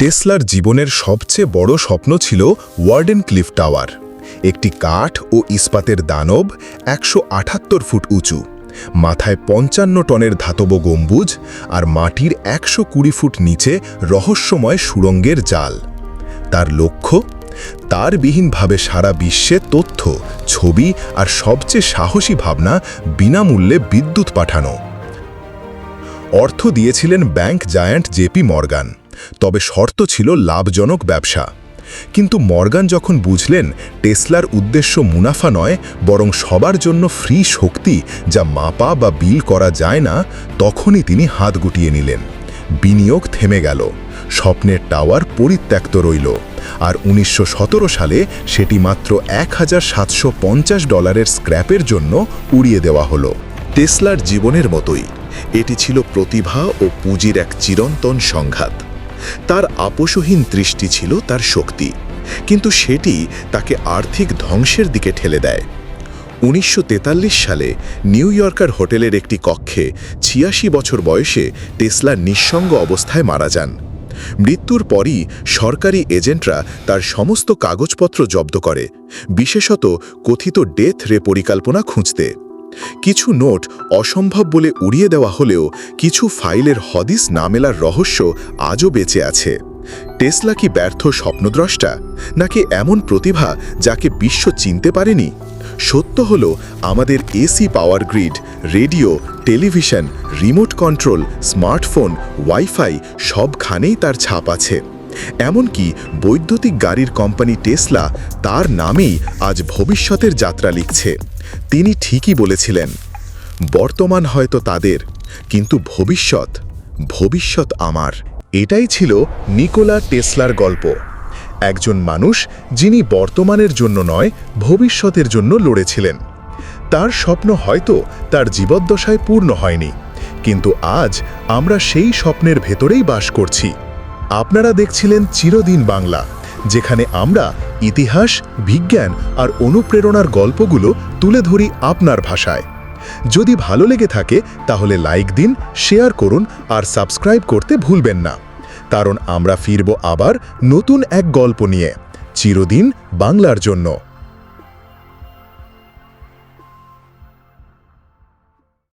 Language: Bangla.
টেসলার জীবনের সবচেয়ে বড় স্বপ্ন ছিল ওয়ার্ডেন ক্লিফ টাওয়ার। একটি কাঠ ও ইস্পাতের দানব একশো আটাত্তর ফুট উঁচু, মাথায় পঞ্চান্ন টনের ধাতব গম্বুজ আর মাটির একশো কুড়ি ফুট নিচে রহস্যময় সুড়ঙ্গের জাল। তার লক্ষ্য? তার বিহীনভাবে সারা বিশ্বে তথ্য, ছবি আর সবচেয়ে সাহসী ভাবনা বিনামূল্যে বিদ্যুৎ পাঠানো। অর্থ দিয়েছিলেন ব্যাংক জায়ান্ট জেপি মর্গান। তবে শর্ত ছিল লাভজনক ব্যবসা। কিন্তু মর্গান যখন বুঝলেন টেসলার উদ্দেশ্য মুনাফা নয়, বরং সবার জন্য ফ্রি শক্তি যা মাপা বা বিল করা যায় না, তখনই তিনি হাত গুটিয়ে নিলেন। বিনিয়োগ থেমে গেল। স্বপ্নের টাওয়ার পরিত্যক্ত রইল। আর উনিশশো সতেরো সালে সেটি মাত্র এক হাজার সাতশো পঞ্চাশ ডলারের স্ক্র্যাপের জন্য উড়িয়ে দেওয়া হলো। টেসলার জীবনের মতোই, এটি ছিল প্রতিভা ও পুঁজির এক চিরন্তন সংঘাত। তার আপোষহীন দৃষ্টি ছিল তার শক্তি, কিন্তু সেটি তাকে আর্থিক ধ্বংসের দিকে ঠেলে দেয়। উনিশশো তেতাল্লিশ সালে নিউ ইয়র্কার হোটেলের একটি কক্ষে ছিয়াশি বছর বয়সে টেসলা নিঃসঙ্গ অবস্থায় মারা যান। মৃত্যুর পরই সরকারি এজেন্টরা তার সমস্ত কাগজপত্র জব্দ করে, বিশেষত কথিত ডেথ রে পরিকল্পনা খুঁজতে। কিছু নোট অসম্ভব বলে উড়িয়ে দেওয়া হলেও কিছু ফাইলের হদিস না মেলার রহস্য আজও বেঁচে আছে। টেসলা কি ব্যর্থ স্বপ্নদ্রষ্টা, নাকি এমন প্রতিভা যাকে বিশ্ব চিনতে পারেনি? সত্য হল, আমাদের AC power grid, radio, television, remote control, smartphone, WiFi সবখানেই তার ছাপ আছে। এমনকি বৈদ্যুতিক গাড়ির কোম্পানি টেসলা তার নামেই আজ ভবিষ্যতের যাত্রা লিখছে। তিনি ঠিকই বলেছিলেন, বর্তমান হয়তো তাদের, কিন্তু ভবিষ্যৎ ভবিষ্যৎ আমার। এটাই ছিল নিকোলা টেসলার গল্প। একজন মানুষ যিনি বর্তমানের জন্য নয়, ভবিষ্যতের জন্য লড়েছিলেন। তার স্বপ্ন হয়তো তার জীবদ্দশায় পূর্ণ হয়নি, কিন্তু আজ আমরা সেই স্বপ্নের ভেতরেই বাস করছি। আপনারা দেখছিলেন চিরদিন বাংলা, যেখানে আমরা ইতিহাস, বিজ্ঞান আর অনুপ্রেরণার গল্পগুলো তুলে ধরি আপনার ভাষায়। যদি ভালো লেগে থাকে, তাহলে লাইক দিন, শেয়ার করুন আর সাবস্ক্রাইব করতে ভুলবেন না। কারণ আমরা ফিরব আবার নতুন এক গল্প নিয়ে। চিরদিন বাংলার জন্য।